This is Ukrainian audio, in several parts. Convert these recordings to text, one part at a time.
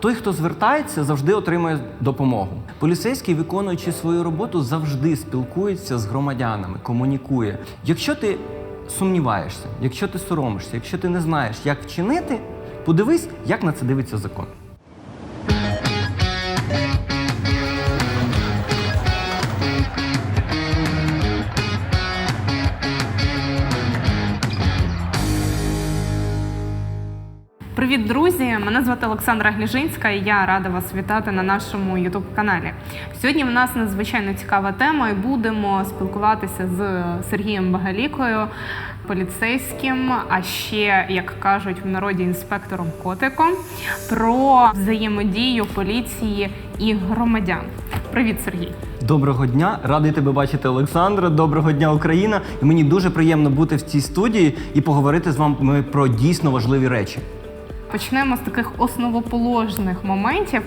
той, хто звертається, завжди отримує допомогу. Поліцейський, виконуючи свою роботу, завжди спілкується з громадянами, комунікує. Якщо ти сумніваєшся, якщо ти соромишся, якщо ти не знаєш, як вчинити, подивись, як на це дивиться закон. Мене звати Олександра Гліжинська, і я рада вас вітати на нашому youtube каналі. Сьогодні в нас надзвичайно цікава тема, і будемо спілкуватися з Сергієм Багалікою, поліцейським, а ще, як кажуть в народі, інспектором котиком, про взаємодію поліції і громадян. Привіт, Сергій! Доброго дня, радий тебе бачити, Олександра. Доброго дня, Україна. І мені дуже приємно бути в цій студії і поговорити з вами про дійсно важливі речі. Почнемо з таких основоположних моментів.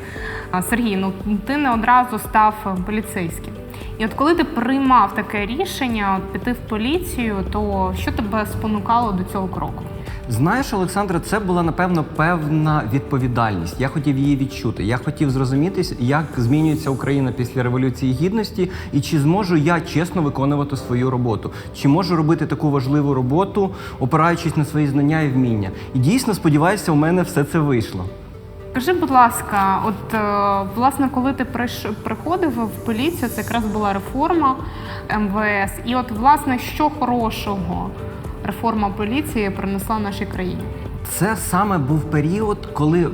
Сергій, ну ти не одразу став поліцейським. І от коли ти приймав таке рішення от, піти в поліцію, то що тебе спонукало до цього кроку? Знаєш, Олександра, це була напевно певна відповідальність. Я хотів її відчути. Я хотів зрозуміти, як змінюється Україна після революції гідності, і чи зможу я чесно виконувати свою роботу, чи можу робити таку важливу роботу, опираючись на свої знання і вміння. І дійсно сподіваюся, у мене все це вийшло. Скажи, будь ласка, от е, власне, коли ти приходив в поліцію, це якраз була реформа МВС. І от, власне, що хорошого реформа поліції принесла нашій країні? Це саме був період, коли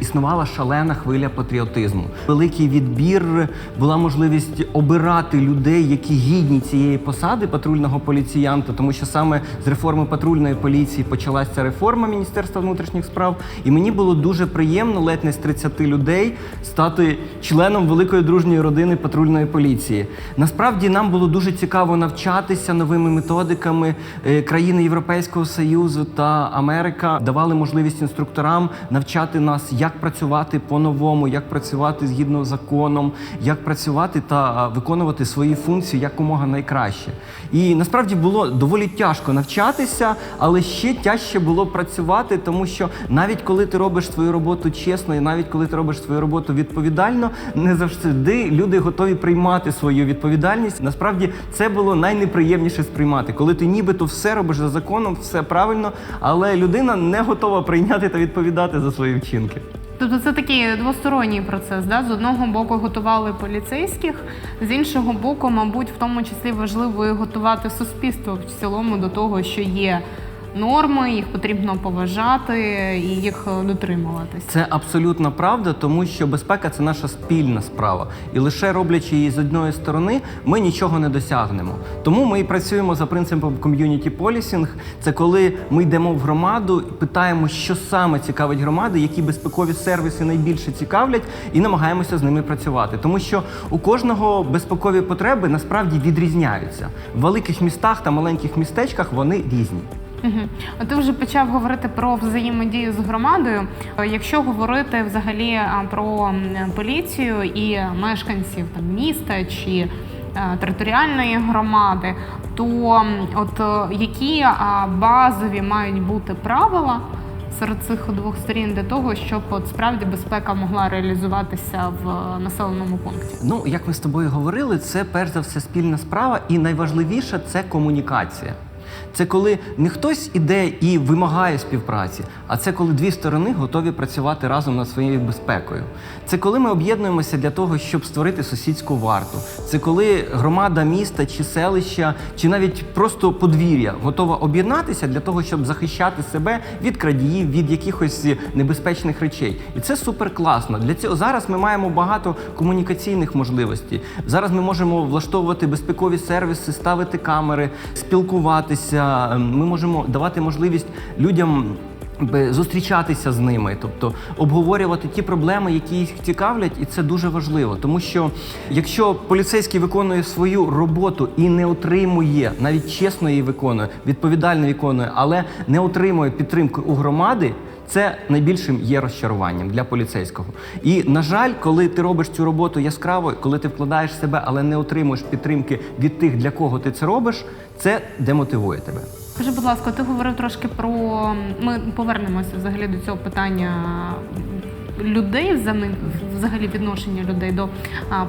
існувала шалена хвиля патріотизму. Великий відбір була можливість обирати людей, які гідні цієї посади патрульного поліціянта, тому що саме з реформи патрульної поліції почалася реформа Міністерства внутрішніх справ. І мені було дуже приємно ледь не з 30 людей стати членом великої дружньої родини патрульної поліції. Насправді нам було дуже цікаво навчатися новими методиками. Е, Країни Європейського Союзу та Америка давали можливість інструкторам навчати нас, як працювати по-новому, як працювати згідно з законом, як працювати та виконувати свої функції якомога найкраще. І насправді було доволі тяжко навчатися, але ще тяжче було працювати, тому що навіть коли ти робиш свою роботу чесно, і навіть коли ти робиш свою роботу відповідально, не завжди люди готові приймати свою відповідальність. Насправді це було найнеприємніше сприймати, коли ти нібито все робиш за законом, все правильно, але людина не готова прийняти та відповідати за свої вчинки. Тобто це такий двосторонній процес. Да? З одного боку готували поліцейських, з іншого боку, мабуть, в тому числі важливо готувати суспільство в цілому до того, що є норми, їх потрібно поважати і їх е, дотримуватись. Це абсолютно правда, тому що безпека це наша спільна справа, і лише роблячи її з одної сторони, ми нічого не досягнемо. Тому ми і працюємо за принципом ком'юніті полісінг. Це коли ми йдемо в громаду, питаємо, що саме цікавить громади, які безпекові сервіси найбільше цікавлять, і намагаємося з ними працювати. Тому що у кожного безпекові потреби насправді відрізняються. В великих містах та маленьких містечках вони різні. Угу. Ти вже почав говорити про взаємодію з громадою. Якщо говорити взагалі про поліцію і мешканців там міста чи територіальної громади, то от е, які базові мають бути правила серед цих двох сторін для того, щоб от справді безпека могла реалізуватися в е, населеному пункті? Ну, як ми з тобою говорили, це перш за все спільна справа, і найважливіше це комунікація. Це коли не хтось іде і вимагає співпраці, а це коли дві сторони готові працювати разом над своєю безпекою. Це коли ми об'єднуємося для того, щоб створити сусідську варту. Це коли громада міста чи селища, чи навіть просто подвір'я готова об'єднатися для того, щоб захищати себе від крадіїв, від якихось небезпечних речей. І це супер класно. Для цього зараз ми маємо багато комунікаційних можливостей. Зараз ми можемо влаштовувати безпекові сервіси, ставити камери, спілкуватися. Ми можемо давати можливість людям. Зустрічатися з ними, тобто обговорювати ті проблеми, які їх цікавлять, і це дуже важливо. Тому що якщо поліцейський виконує свою роботу і не отримує, навіть чесно її виконує, відповідально виконує, але не отримує підтримки у громади, це найбільшим є розчаруванням для поліцейського. І на жаль, коли ти робиш цю роботу яскраво, коли ти вкладаєш себе, але не отримуєш підтримки від тих, для кого ти це робиш, це демотивує тебе. Скажи, будь ласка, ти говорив трошки про. Ми повернемося взагалі до цього питання людей, взами- взагалі відношення людей до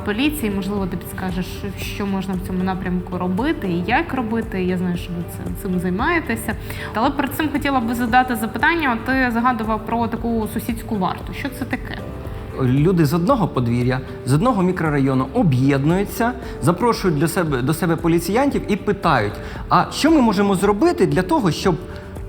поліції. Можливо, ти підскажеш, що можна в цьому напрямку робити і як робити. Я знаю, що ви це, цим займаєтеся. Але перед цим хотіла би задати запитання. Ти згадував про таку сусідську варту. Що це таке? Люди з одного подвір'я, з одного мікрорайону об'єднуються, запрошують для себе до себе поліціянтів і питають: а що ми можемо зробити для того, щоб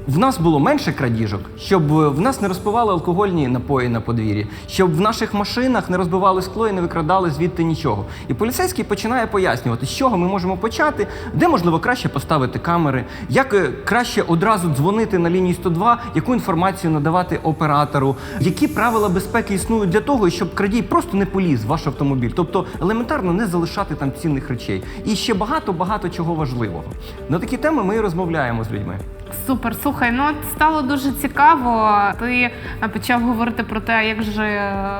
в нас було менше крадіжок, щоб е, в нас не розпивали алкогольні напої на подвір'ї, щоб в наших машинах не розбивали скло і не викрадали звідти нічого. І поліцейський починає пояснювати, з чого ми можемо почати, де можливо краще поставити камери, як е, краще одразу дзвонити на лінію 102, яку інформацію надавати оператору, які правила безпеки існують для того, щоб крадій просто не поліз в ваш автомобіль, тобто елементарно не залишати там цінних речей. І ще багато багато чого важливого. На такі теми ми і розмовляємо з людьми. Супер, слухай, ну от стало дуже цікаво. Ти почав говорити про те, як же е,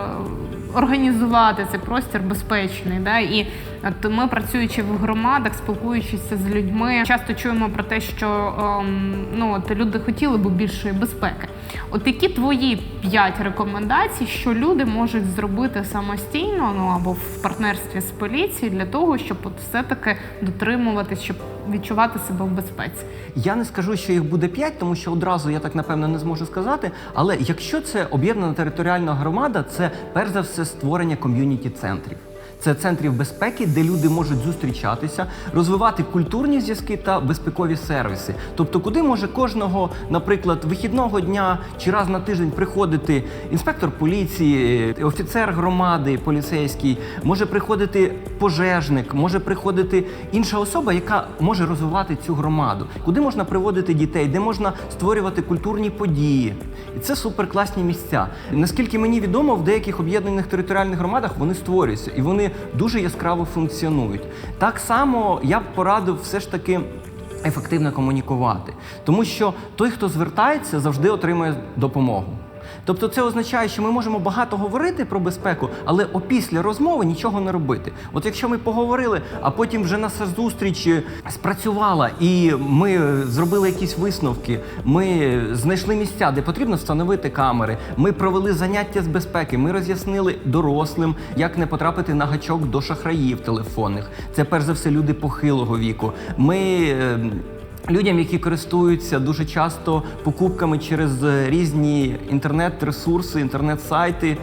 організувати цей простір безпечний. Да? І от ми, працюючи в громадах, спілкуючись з людьми, часто чуємо про те, що ем, ну, от люди хотіли б більшої безпеки. От які твої п'ять рекомендацій, що люди можуть зробити самостійно, ну або в партнерстві з поліцією для того, щоб от все-таки дотримуватись, щоб відчувати себе в безпеці? Я не скажу, що їх буде 5, тому що одразу я так напевно не зможу сказати. Але якщо це об'єднана територіальна громада, це перш за все створення ком'юніті центрів. Це центрів безпеки, де люди можуть зустрічатися, розвивати культурні зв'язки та безпекові сервіси. Тобто, куди може кожного, наприклад, вихідного дня чи раз на тиждень приходити інспектор поліції, офіцер громади, поліцейський, може приходити пожежник, може приходити інша особа, яка може розвивати цю громаду. Куди можна приводити дітей, де можна створювати культурні події. І це суперкласні місця. Наскільки мені відомо, в деяких об'єднаних територіальних громадах вони створюються і вони дуже яскраво функціонують. Так само я б порадив все ж таки. Ефективно комунікувати, тому що той, хто звертається, завжди отримує допомогу. Тобто це означає, що ми можемо багато говорити про безпеку, але опісля розмови нічого не робити. От якщо ми поговорили, а потім вже наша зустріч е, спрацювала, і ми е, зробили якісь висновки, ми знайшли місця, де потрібно встановити камери. Ми провели заняття з безпеки. Ми роз'яснили дорослим, як не потрапити на гачок до шахраїв телефонних. Це перш за все люди похилого віку. Ми е, Людям, які користуються дуже часто покупками через е, різні інтернет-ресурси, інтернет-сайти,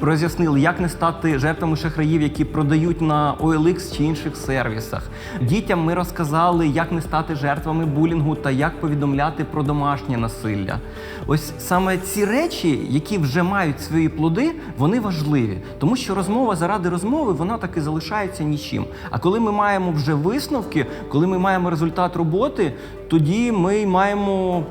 роз'яснили, як не стати жертвами шахраїв, які продають на OLX чи інших сервісах. Дітям ми розказали, як не стати жертвами булінгу та як повідомляти про домашнє насилля. Ось саме ці речі, які вже мають свої плоди, вони важливі, тому що розмова заради розмови вона таки залишається нічим. А коли ми маємо вже висновки, коли ми маємо результат роботи, тоді ми маємо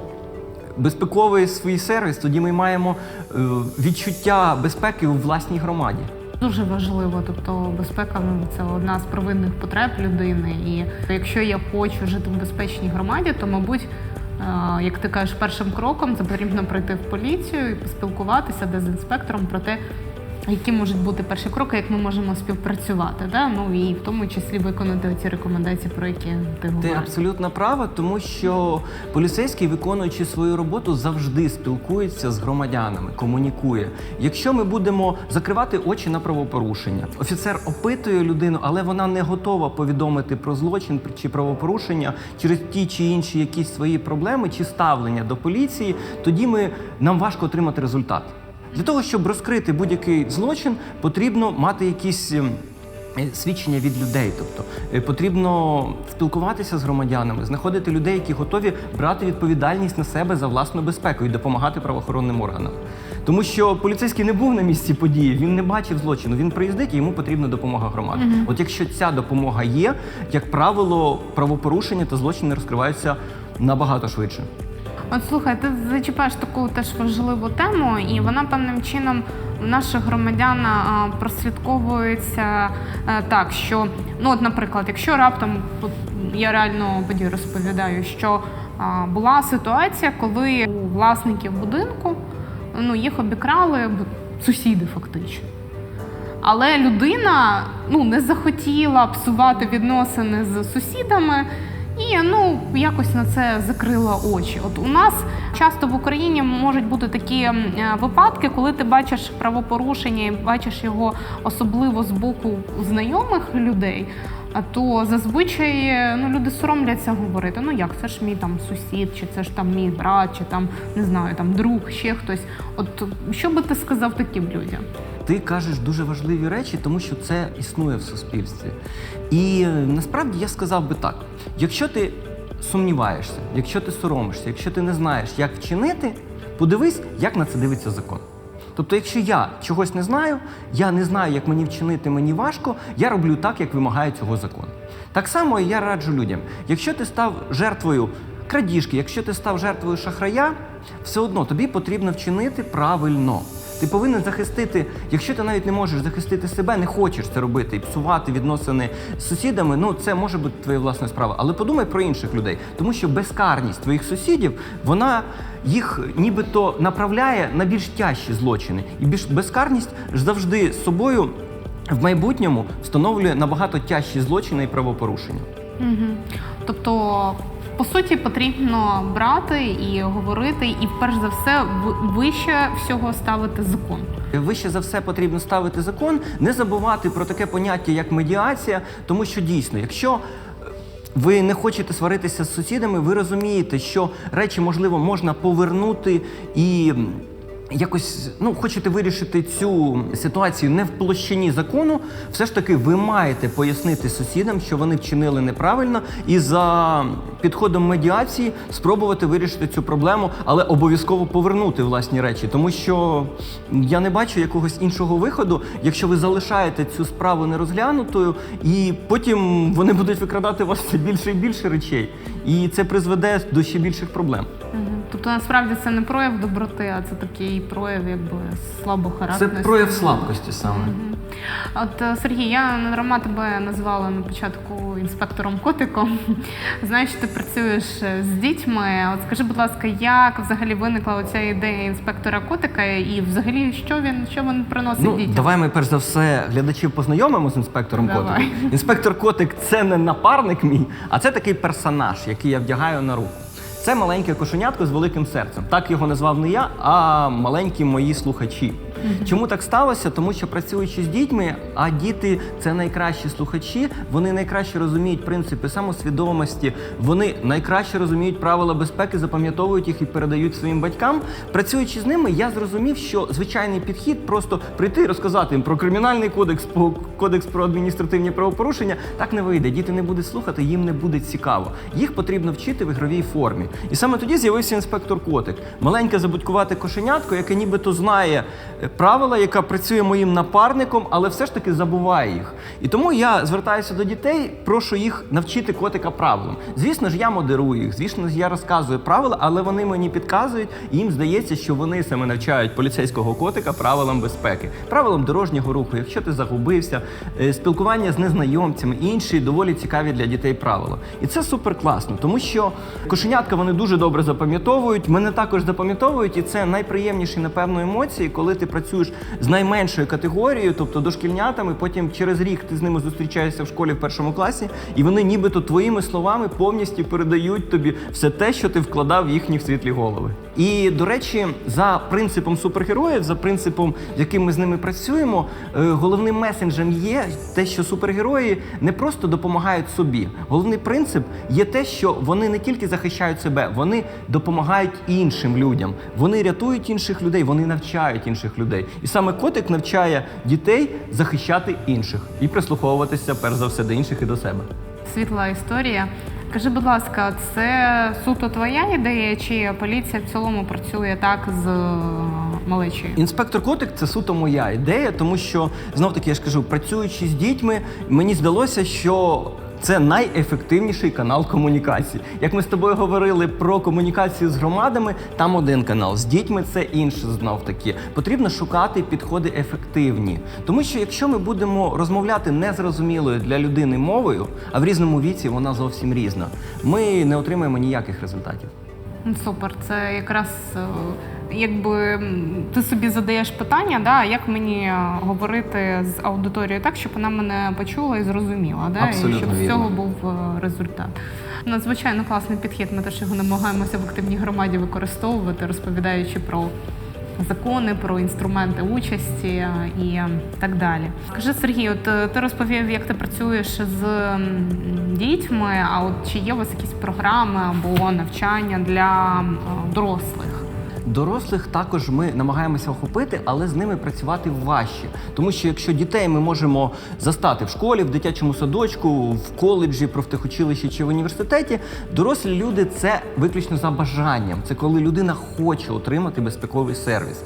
безпековий свій сервіс, тоді ми маємо е, відчуття безпеки у власній громаді. Дуже важливо, тобто безпека ну, це одна з первинних потреб людини. І якщо я хочу жити в безпечній громаді, то мабуть, е, як ти кажеш, першим кроком це потрібно прийти в поліцію і поспілкуватися де з інспектором про те, які можуть бути перші кроки, як ми можемо співпрацювати. Да? Ну і в тому числі виконати ці рекомендації, про які ти Ти абсолютно права, тому що поліцейський, виконуючи свою роботу, завжди спілкується з громадянами, комунікує. Якщо ми будемо закривати очі на правопорушення, офіцер опитує людину, але вона не готова повідомити про злочин чи правопорушення через ті чи інші якісь свої проблеми чи ставлення до поліції, тоді ми нам важко отримати результат. Для того, щоб розкрити будь-який злочин, потрібно мати якісь. ем, е, Свідчення від людей, тобто е, потрібно спілкуватися з громадянами, знаходити людей, які готові брати відповідальність на себе за власну безпеку і допомагати правоохоронним органам. Тому що поліцейський не був на місці події, він не бачив злочину. Він приїздить і йому потрібна допомога громади. От якщо ця допомога є, як правило, правопорушення та злочини розкриваються набагато швидше. От слухай, ти зачіпаєш таку теж важливу тему, і вона певним чином в наших громадян прослідковується е, так, що ну, от, наприклад, якщо раптом я реально подію розповідаю, що була ситуація, коли у власників будинку ну, їх обікрали сусіди фактично. Але людина ну, не захотіла псувати відносини з сусідами Ні, ну якось на це закрила очі. От у нас часто в Україні можуть бути такі е, випадки, коли ти бачиш правопорушення і бачиш його особливо з боку знайомих людей. А то зазвичай ну люди соромляться говорити. Ну як це ж мій там сусід, чи це ж там мій брат, чи там не знаю, там друг, ще хтось. От що би ти сказав таким людям? Ти кажеш дуже важливі речі, тому що це існує в суспільстві. І насправді я сказав би так: якщо ти сумніваєшся, якщо ти соромишся, якщо ти не знаєш, як вчинити, подивись, як на це дивиться закон. Тобто, якщо я чогось не знаю, я не знаю, як мені вчинити, мені важко, я роблю так, як вимагає цього закон. Так само я раджу людям, якщо ти став жертвою крадіжки, якщо ти став жертвою шахрая, все одно тобі потрібно вчинити правильно. Ти повинен захистити, якщо ти навіть не можеш захистити себе, не хочеш це робити і псувати відносини з сусідами, ну це може бути твоя власна справа. Але подумай про інших людей, тому що безкарність твоїх сусідів, вона їх нібито направляє на більш тяжчі злочини. І більш безкарність завжди з собою в майбутньому встановлює набагато тяжчі злочини і правопорушення. Угу. Тобто, по суті, потрібно брати і говорити, і перш за все вище всього ставити закон. Вище за все потрібно ставити закон, не забувати про таке поняття, як медіація, тому що дійсно, якщо е, ви не хочете сваритися з сусідами, ви розумієте, що речі можливо можна повернути і. Якось ну хочете вирішити цю ситуацію не в площині закону, все ж таки ви маєте пояснити сусідам, що вони вчинили неправильно, і за підходом медіації спробувати вирішити цю проблему, але обов'язково повернути власні речі, тому що я не бачу якогось іншого виходу, якщо ви залишаєте цю справу нерозглянутою, і потім вони будуть викрадати вас все більше і більше речей, і це призведе до ще більших проблем. Тобто, насправді це не прояв доброти, а це такий прояв якби Це слабохарактерності. прояв слабкості саме. От е, Сергій, я не дарма тебе називала на початку інспектором котиком. Знаєш, ти працюєш е, з дітьми. От скажи, будь ласка, як взагалі виникла оця ідея інспектора котика, і взагалі що він що він приносить Ну, дітям? давай ми перш за все глядачів познайомимо з інспектором котиком. Інспектор котик це не напарник мій, а це такий персонаж, який я вдягаю на руку. Це маленьке кошенятко з великим серцем. Так його назвав не я, а маленькі мої слухачі. Чому так сталося? Тому що працюючи з дітьми, а діти це найкращі слухачі, вони найкраще розуміють принципи самосвідомості, вони найкраще розуміють правила безпеки, запам'ятовують їх і передають своїм батькам. Працюючи з ними, я зрозумів, що звичайний підхід просто прийти і розказати їм про кримінальний кодекс, про кодекс про адміністративні правопорушення, так не вийде. Діти не будуть слухати, їм не буде цікаво. Їх потрібно вчити в ігровій формі. І саме тоді з'явився інспектор Котик, маленьке забудькувате кошенятко, яке нібито знає е, правила, яка працює моїм напарником, але все ж таки забуває їх. І тому я звертаюся до дітей, прошу їх навчити котика правилам. Звісно ж, я модерую їх, звісно ж, я розказую правила, але вони мені підказують, і їм здається, що вони саме навчають поліцейського котика правилам безпеки, правилам дорожнього руху. Якщо ти загубився, е, спілкування з незнайомцями, інші доволі цікаві для дітей правила. І це супер класно, тому що кошенятка вони дуже добре запам'ятовують. Мене також запам'ятовують, і це найприємніші, напевно, емоції, коли ти працюєш з найменшою категорією, тобто дошкільнятами. Потім через рік ти з ними зустрічаєшся в школі в першому класі, і вони нібито твоїми словами повністю передають тобі все те, що ти вкладав в їхні світлі голови. І до речі, за принципом супергероїв, за принципом, яким ми з ними працюємо, е, головним месенджем є те, що супергерої не просто допомагають собі. Головний принцип є те, що вони не тільки захищають себе, вони допомагають іншим людям. Вони рятують інших людей, вони навчають інших людей. І саме котик навчає дітей захищати інших і прислуховуватися перш за все до інших і до себе. Світла історія. Кажи, будь ласка, це суто твоя ідея, чи поліція в цілому працює так з е, малечою? Інспектор Котик це суто моя ідея, тому що знов таки я ж кажу, працюючи з дітьми, мені здалося, що. Це найефективніший канал комунікації. Як ми з тобою говорили про комунікацію з громадами, там один канал. З дітьми це інший знов таки. Потрібно шукати підходи ефективні. Тому що якщо ми будемо розмовляти незрозумілою для людини мовою, а в різному віці вона зовсім різна, ми не отримаємо ніяких результатів. Супер, це якраз е, якби ти собі задаєш питання, да, як мені е, говорити з аудиторією так, щоб вона мене почула і зрозуміла, да, і щоб з цього був е, результат. Надзвичайно класний підхід. Ми теж його намагаємося в активній громаді використовувати, розповідаючи про закони, про інструменти участі е, і так далі. Скажи, Сергій, от ти розповів, як ти працюєш з дітьми. А от чи є у вас якісь програми або навчання для дорослих? Дорослих також ми намагаємося охопити, але з ними працювати важче. Тому що якщо дітей ми можемо застати в школі, в дитячому садочку, в коледжі, профтехучилищі чи в університеті, дорослі люди це виключно за бажанням. Це коли людина хоче отримати безпековий сервіс.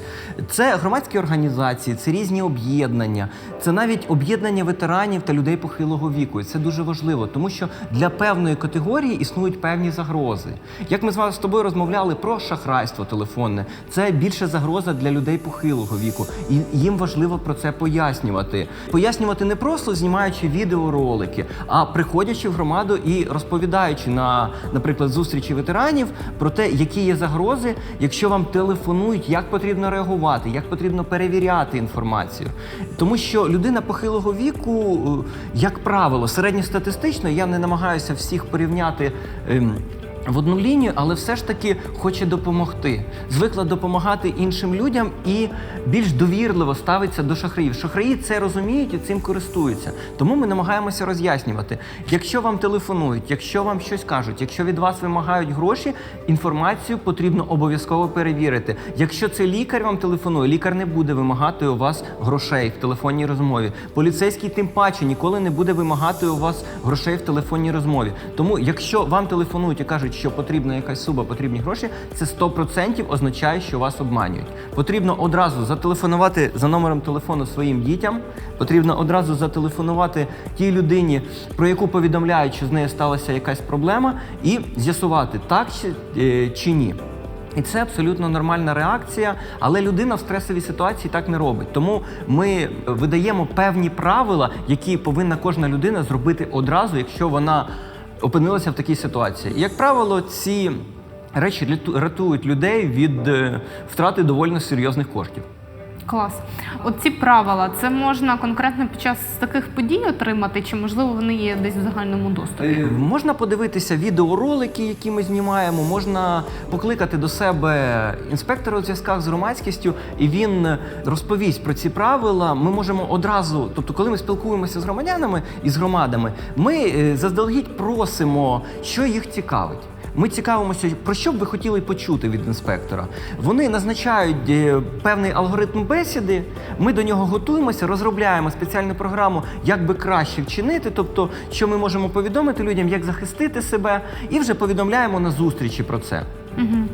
Це громадські організації, це різні об'єднання, це навіть об'єднання ветеранів та людей похилого віку. І це дуже важливо, тому що для певної категорії існують певні загрози. Як ми з вами з тобою розмовляли про шахрайство телефонне, це більше загроза для людей похилого віку, і їм важливо про це пояснювати. Пояснювати не просто знімаючи відеоролики, а приходячи в громаду і розповідаючи на, наприклад, зустрічі ветеранів про те, які є загрози, якщо вам телефонують, як потрібно реагувати, як потрібно перевіряти інформацію. Тому що людина похилого віку, е, як правило, середньостатистично, я не намагаюся всіх порівняти. В одну лінію, але все ж таки хоче допомогти. Звикла допомагати іншим людям і більш довірливо ставиться до шахраїв. Шахраї це розуміють і цим користуються. Тому ми намагаємося роз'яснювати. Якщо вам телефонують, якщо вам щось кажуть, якщо від вас вимагають гроші, інформацію потрібно обов'язково перевірити. Якщо це лікар вам телефонує, лікар не буде вимагати у вас грошей в телефонній розмові. Поліцейський тим паче ніколи не буде вимагати у вас грошей в телефонній розмові. Тому, якщо вам телефонують і кажуть, що потрібна якась суба, потрібні гроші, це 100% означає, що вас обманюють. Потрібно одразу зателефонувати за номером телефону своїм дітям. Потрібно одразу зателефонувати тій людині, про яку повідомляють, що з нею сталася якась проблема, і з'ясувати, так чи, е, ні. І це абсолютно нормальна реакція, але людина в стресовій ситуації так не робить. Тому ми видаємо певні правила, які повинна кожна людина зробити одразу, якщо вона опинилася в такій ситуації. Як правило, ці речі ряту- рятують людей від е, втрати доволі серйозних коштів. Клас. От ці правила, це можна конкретно під час таких подій отримати, чи можливо вони є десь в загальному доступі? Е, Можна подивитися відеоролики, які ми знімаємо, можна покликати до себе інспектора у зв'язках з громадськістю, і він розповість про ці правила. Ми можемо одразу, тобто, коли ми спілкуємося з громадянами і з громадами, ми е, заздалегідь просимо, що їх цікавить. Ми цікавимося, про що б ви хотіли почути від інспектора. Вони назначають е, певний алгоритм бесіди. Ми до нього готуємося, розробляємо спеціальну програму, як би краще вчинити, тобто, що ми можемо повідомити людям, як захистити себе, і вже повідомляємо на зустрічі про це.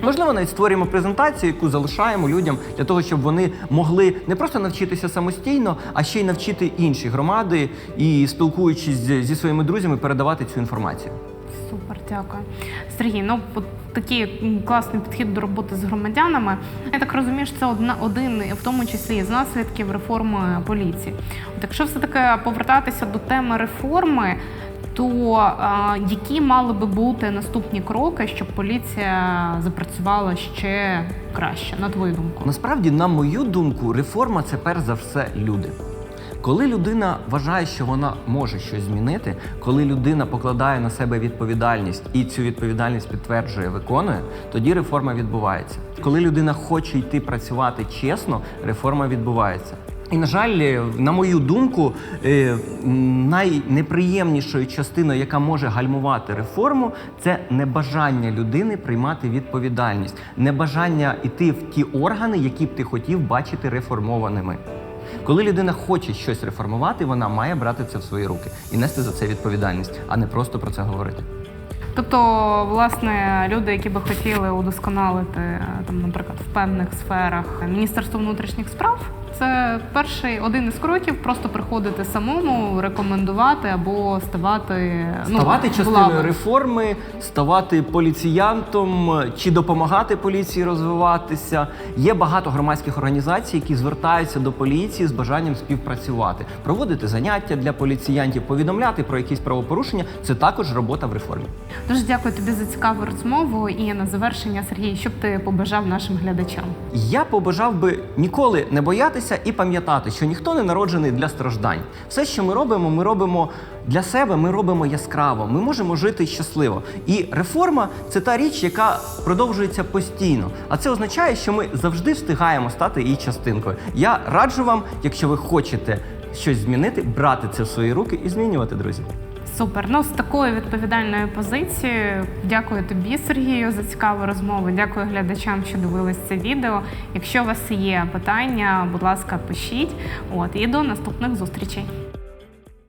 Можливо, навіть створюємо презентацію, яку залишаємо людям для того, щоб вони могли не просто навчитися самостійно, а ще й навчити інші громади і спілкуючись зі своїми друзями, передавати цю інформацію. Супер, дякую. Сергій, ну от такий класний підхід до роботи з громадянами. Я так розумію, що це одна один, в тому числі з наслідків реформи поліції. От якщо все-таки повертатися до теми реформи, то а, які мали би бути наступні кроки, щоб поліція запрацювала ще краще, на твою думку? Насправді, на мою думку, реформа це перш за все люди. Коли людина вважає, що вона може щось змінити, коли людина покладає на себе відповідальність і цю відповідальність підтверджує, виконує, тоді реформа відбувається. Коли людина хоче йти працювати чесно, реформа відбувається. І, на жаль, е, на мою думку, е, найнеприємнішою частиною, яка може гальмувати реформу, це небажання людини приймати відповідальність, небажання йти в ті органи, які б ти хотів бачити реформованими. Коли людина хоче щось реформувати, вона має брати це в свої руки і нести за це відповідальність, а не просто про це говорити. Тобто, власне, люди, які би хотіли удосконалити е, там, наприклад, в певних сферах Міністерство внутрішніх справ, це перший один із кроків просто приходити самому, рекомендувати або ставати ну, Ставати в частиною лави. реформи, ставати поліціянтом чи допомагати поліції розвиватися. Є багато громадських організацій, які звертаються до поліції з бажанням співпрацювати, проводити заняття для поліціянтів, повідомляти про якісь правопорушення. Це також робота в реформі. Дуже дякую тобі за цікаву розмову. І на завершення, Сергій, що б ти побажав нашим глядачам? Я побажав би ніколи не боятися посміхатися і пам'ятати, що ніхто не народжений для страждань. Все, що ми робимо, ми робимо для себе, ми робимо яскраво. Ми можемо жити щасливо. І реформа це та річ, яка продовжується постійно. А це означає, що ми завжди встигаємо стати її частинкою. Я раджу вам, якщо ви хочете щось змінити, брати це в свої руки і змінювати, друзі. Супер. Ну з такою відповідальною позицією. Дякую тобі, Сергію, за цікаву розмову. Дякую глядачам, що дивились це відео. Якщо у вас є питання, будь ласка, пишіть. От і до наступних зустрічей.